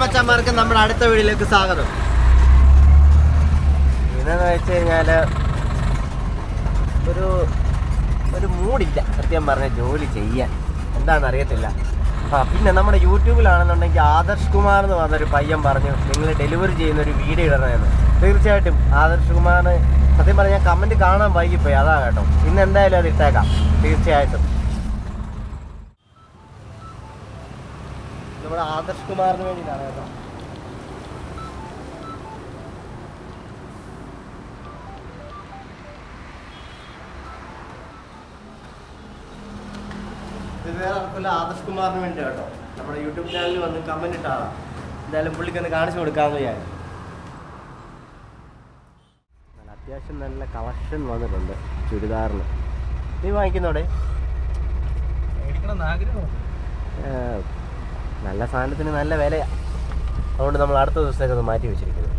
മച്ചന്മാർക്ക്. നമ്മുടെ അടുത്ത വീഡിയോയിലേക്ക് സ്വാഗതം. ഇതെന്ന് വെച്ച് കഴിഞ്ഞാൽ ഒരു ഒരു മൂടില്ല. സത്യം പറഞ്ഞ ജോലി ചെയ്യാൻ. എന്താണെന്ന് അറിയത്തില്ല ആ പിന്നെ നമ്മുടെ യൂട്യൂബിലാണെന്നുണ്ടെങ്കിൽ ആദർശ് കുമാർ എന്ന് പറഞ്ഞൊരു പയ്യൻ പറഞ്ഞു നിങ്ങൾ ഡെലിവറി ചെയ്യുന്ന ഒരു വീഡിയോ ഇടണമെന്ന് തീർച്ചയായിട്ടും ആദർശ് കുമാറിന് സത്യം പറഞ്ഞാൽ കമന്റ് കാണാൻ വൈകിപ്പോയി. അതാ കേട്ടോ. ഇന്ന് എന്തായാലും അത് ഇട്ടേക്കാം. തീർച്ചയായിട്ടും. നമ്മുടെ ആദർശ് കുമാറിന് വേണ്ടിയിട്ടാണ് കേട്ടോ. ഇത് വേറെ ആർക്കുമല്ല ആദർശ് കുമാറിന് വേണ്ടി കേട്ടോ. നമ്മുടെ യൂട്യൂബ് ചാനലിൽ വന്ന് കമന്റ് ഇട്ടാണ് എന്തായാലും പുള്ളിക്കൊന്ന് കാണിച്ചു കൊടുക്കാമെന്ന് ഞാൻ അത്യാവശ്യം നല്ല കളക്ഷൻ വന്നിട്ടുണ്ട് ചുരിദാറിന്. നീ വാങ്ങിക്കുന്നോടെ നല്ല സാധനത്തിന് നല്ല വിലയാണ് അതുകൊണ്ട് നമ്മൾ അടുത്ത ദിവസത്തേക്ക് അത് മാറ്റി വെച്ചിരിക്കുന്നത്